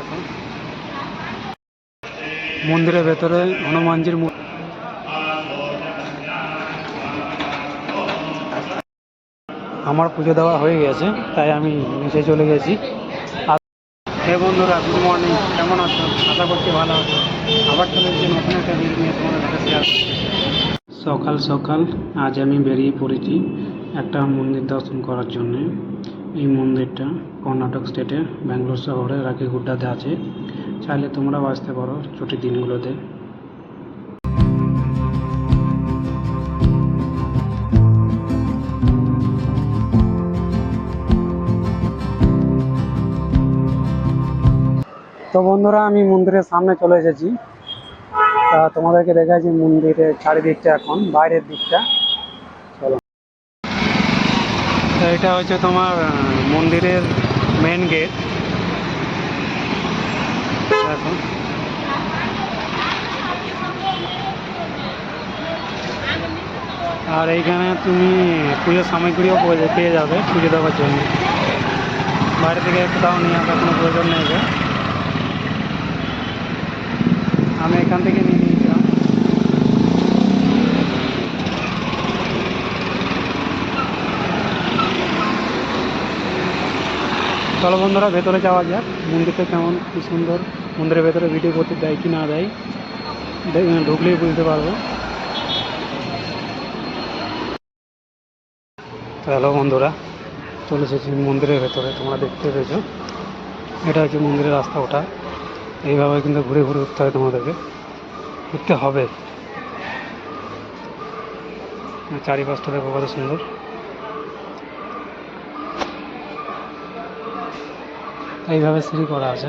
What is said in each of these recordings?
দেখো মন্দিরের ভেতরে হনুমানজির আমার পুজো দেওয়া হয়ে গেছে, তাই আমি নিচে চলে গেছি। হে বন্ধুরা গুড মর্নিং কেমন আছো? আশা করছি ভালো আছো। আবার চলে নতুন একটা ভিডিও নিয়ে তোমাদের কাছে শেয়ার সকাল সকাল আজ আমি বেরিয়ে পড়েছি একটা মন্দির দর্শন করার জন্য। এই মন্দিরটা কর্ণাটক স্টেটের ব্যাঙ্গালোর শহরে রাখিগুড্ডাতে আছে। চাইলে তোমরাও আসতে পারো ছুটির দিনগুলোতে। তো বন্ধুরা, আমি মন্দিরের সামনে চলে এসেছি। তোমাদেরকে দেখাচ্ছি মন্দিরের চারিদিকটা এখন, বাইরের দিকটা চলো তো এটা হচ্ছে তোমার মন্দিরের মেন গেট আর এইখানে তুমি পুজোর সামগ্রীও পেয়ে যাবে পুজো দেওয়ার জন্য। বাইরে থেকে কোথাও নিয়ে আসার কোনো প্রয়োজন নেই আমি এখান থেকে নিয়ে চলো বন্ধুরা, ভেতরে যাওয়া যাক। মন্দিরটা কেমন, কি সুন্দর। মন্দিরের ভেতরে ভিডিও করতে দেয় কি না দেয়, দে- ঢুকলেই বুঝতে পারব। হ্যালো বন্ধুরা, চলে এসেছি মন্দিরের ভেতরে, তোমরা দেখতে পেয়েছ। এটা হচ্ছে মন্দিরের রাস্তা ওঠা এইভাবে কিন্তু ঘুরে ঘুরে উঠতে হয় তোমাদেরকে। উঠতে হবে। চারিপাশটা দেখো কত সুন্দর। এইভাবে সিঁড়ি করা আছে,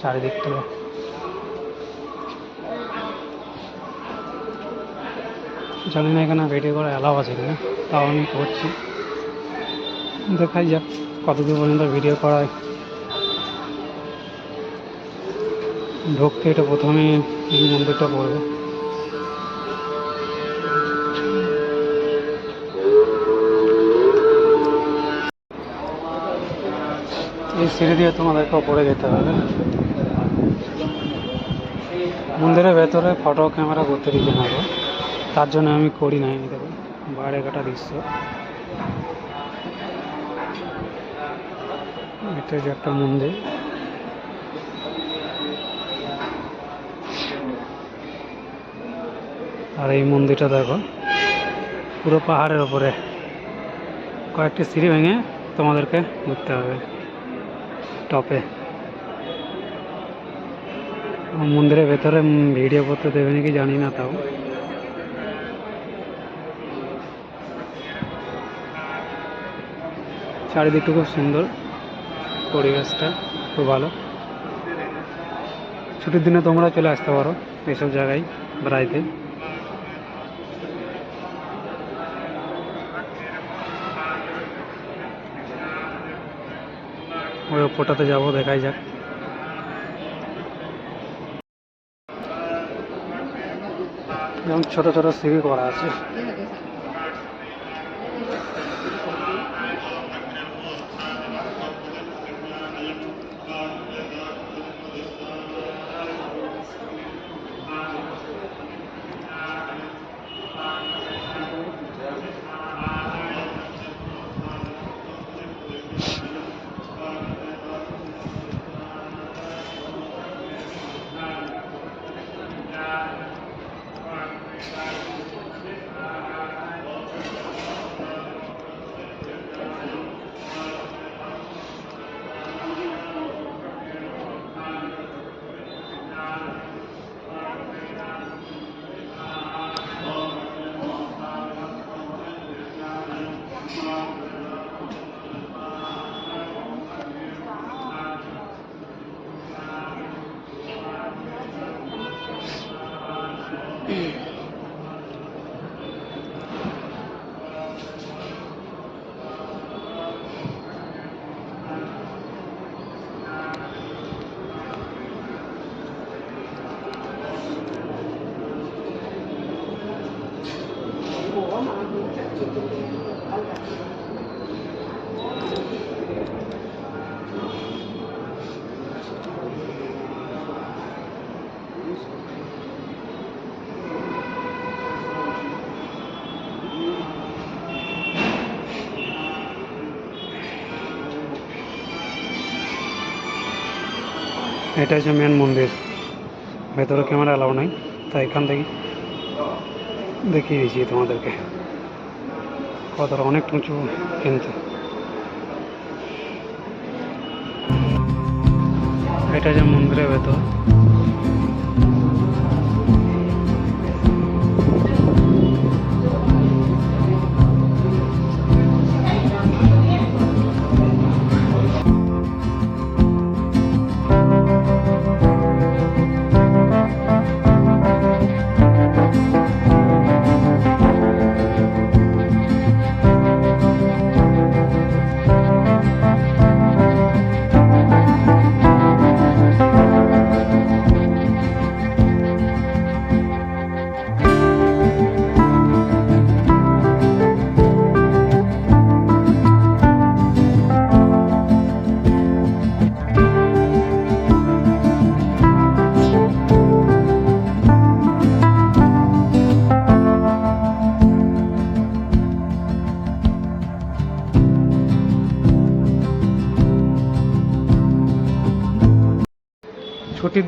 চারিদিক থেকে। জানি না এখানে ভিডিও করা অ্যালাউ আছে কিনা, তাও আমি করছি। দেখাই যাক কতদূর পর্যন্ত ভিডিও করায় ঢুকতে এটা প্রথমে মন্দিরটা পড়বে। সিঁড়ি দিয়ে তোমাদেরকে ওপরে যেতে হবে মন্দিরের ভেতরে ফটো ক্যামেরা করতে দিতে গো। তার জন্য আমি করি নাই দেখো, বাইরে কাটা দৃশ্য। এটা যে একটা মন্দির। আর এই মন্দিরটা দেখো, পুরো পাহাড়ের ওপরে। কয়েকটি সিঁড়ি ভেঙে তোমাদেরকে ঘুরতে হবে। টপে মন্দিরের ভেতরে ভিডিও করতে দেবে নাকি জানি না তাও। চারিদিকটা খুব সুন্দর, পরিবেশটা খুব ভালো। ছুটির দিনে তোমরা চলে আসতে পারো এইসব জায়গায়, বেড়াইতে। ওই ফোটাতে যাব দেখাই যাক। এবং ছোট ছোট সিঁড়ি করা আছে। এটা হচ্ছে মেন মন্দির। ভেতরে ক্যামেরা অ্যালাউ নাই, তাই এখান থেকে দেখিয়ে দিয়েছি তোমাদেরকে। কতটা অনেক উঁচু, কিন্তু। এটা হচ্ছে মন্দিরের ভেতর।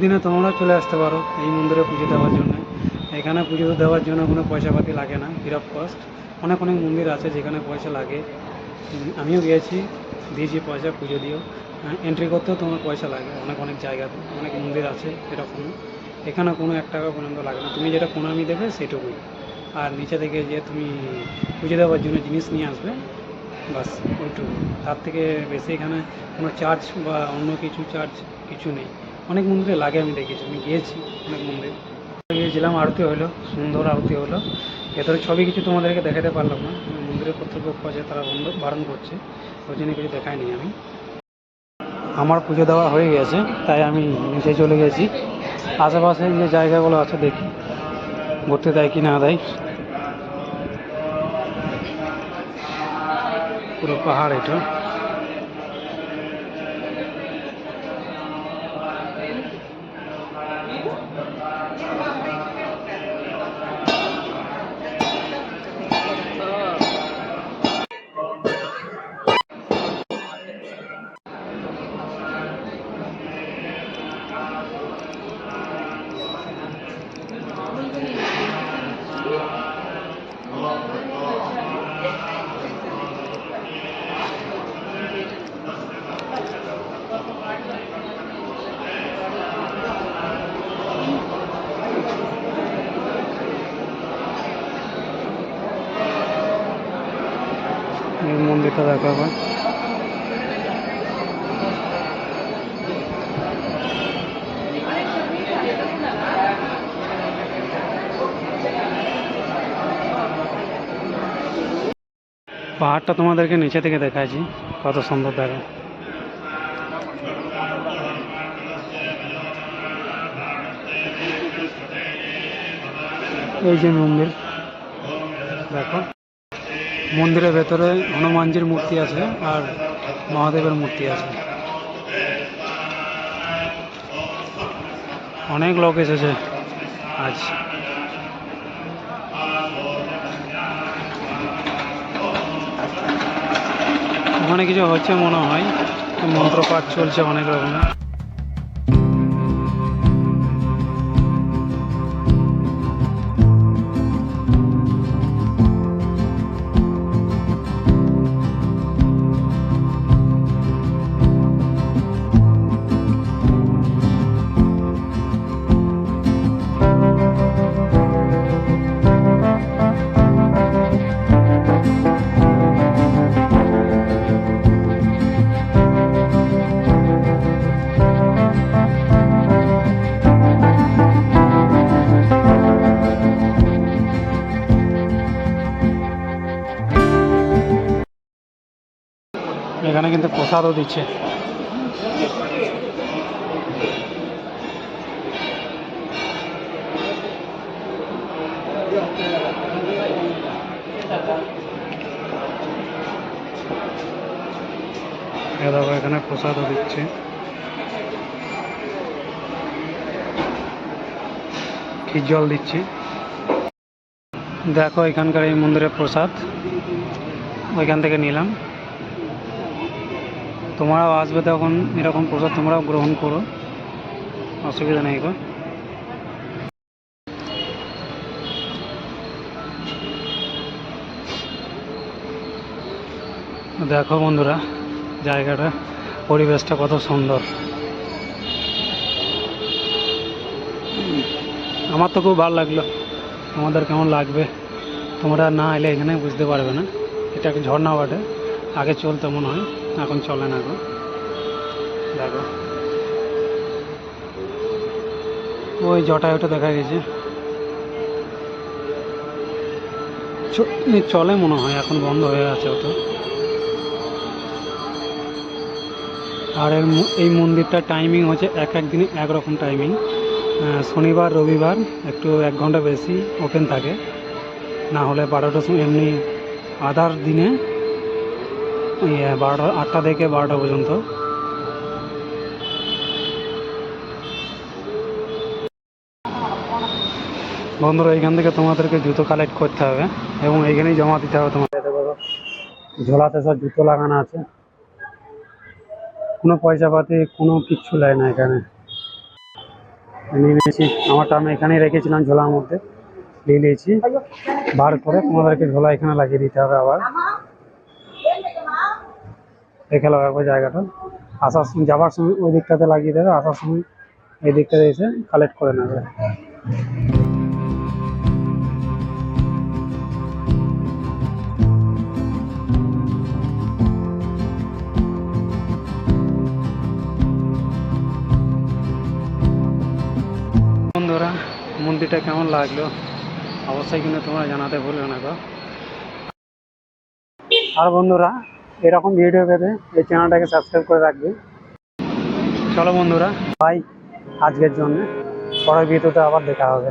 দিনে তোমরা চলে আসতে পারো এই মন্দিরে পুজো দেওয়ার জন্য। এখানে পুজো দেওয়ার জন্য কোনো পয়সা পাতি লাগে না ফ্রি অফ কস্ট অনেক অনেক মন্দির আছে যেখানে পয়সা লাগে। আমিও গিয়েছি, দিয়েছি পয়সা, পুজো দিও। এন্ট্রি করতেও তোমার পয়সা লাগে, অনেক অনেক জায়গাতে, অনেক মন্দির আছে এরকম। এখানে কোনো এক টাকা পর্যন্ত লাগে না। তুমি যেটা প্রণামি দেবে সেটুকুই। আর নিচে থেকে যে তুমি পুজো দেওয়ার জন্য জিনিস নিয়ে আসবে, বাস ওইটুকু তার থেকে বেশি এখানে কোনো চার্জ বা অন্য কিছু চার্জ কিছু নেই। অনেক মন্দিরে লাগে, আমি দেখেছি, আমি গিয়েছি অনেক মন্দির। গিয়েছিলাম, আরতি হলো, সুন্দর আরতি হলো। ভেতরে ছবি কিছু তোমাদেরকে দেখাতে পারলাম না। মন্দিরের কর্তৃপক্ষ আছে, তারা বন্ধ, বারণ করছে। ওই জন্য কিছু দেখাইনি আমি। আমার পুজো দেওয়া হয়ে গেছে, তাই আমি নিচে চলে গেছি। আশেপাশে যে জায়গাগুলো আছে, দেখি। ঘুরতে দেয় কি না দেয়। পুরো পাহাড় এটা। মন্দিরটা পাহাড়টা তোমাদেরকে নিচে থেকে দেখাচ্ছি কত সুন্দর দেখা। এই যে মন্দির দেখো। মন্দিরের ভেতরে হনুমানজির মূর্তি আছে আর মহাদেবের মূর্তি আছে। অনেক লোক এসেছে আজ। ওখানে কিছু হচ্ছে মনে হয়, মন্ত্রপাঠ চলছে অনেক রকমের। কিন্তু প্রসাদও দিচ্ছে। এখানে প্রসাদও দিচ্ছে। জল দিচ্ছে। দেখো, এখানকার এই মন্দিরের প্রসাদ। ওইখান থেকে নিলাম। তোমরাও আসবে তখন এরকম প্রসাদ তোমরাও গ্রহণ করো। অসুবিধা নেই গো। দেখো বন্ধুরা, জায়গাটা, পরিবেশটা কত সুন্দর। আমার তো খুব ভালো লাগল। আমাদের কেমন লাগবে? তোমরা না এলে এখানে বুঝতে পারবে না। এটা একটা ঝর্ণা বটে। আগে চলতো মনে হয়। এখন চলে না গো। দেখো। ওই জটায়ুটা দেখা গেছে। চলে মনে হয়, এখন বন্ধ হয়ে আছে ওটা আর এই মন্দিরটার টাইমিং হচ্ছে এক এক দিনে এক রকম টাইমিং শনিবার, রবিবার, একটু এক ঘণ্টা বেশি ওপেন থাকে। না হলে বারোটার সময় এমনি আদার দিনে ইয়ে, বারোটা আটটা থেকে বারোটা পর্যন্ত। বন্ধুরা এইখান থেকে তোমাদেরকে জুতো কালেক্ট করতে হবে এবং এইখানেই জমা দিতে হবে তোমাদের। ঝোলাতে সব জুতো লাগানো আছে। কোনো পয়সা পাতি কোনো কিচ্ছু নেয় না এখানে। নিয়ে নিয়েছি। আমারটা আমি এখানেই রেখেছিলাম ঝোলার মধ্যে। নিয়ে নিয়েছি। বার করে তোমাদেরকে ঝোলা এখানে লাগিয়ে দিতে হবে আবার। দেখে লাগাবো জায়গাটা। আসার সময় যাবার সময় ওই দিকটাতে লাগিয়ে দেবে, আসার সময় এই দিকটাতে এসে কালেক্ট করে নেবে। বন্ধুরা, মন্দিরটা কেমন লাগল? অবশ্যই কিন্তু তোমরা জানাতে ভুলবে না গো। আর বন্ধুরা এরকম ভিডিও পেতে এই চ্যানেলটাকে সাবস্ক্রাইব করে রাখবে। চলো বন্ধুরা। বাই আজকের জন্য পরের ভিডিওতে আবার দেখা হবে।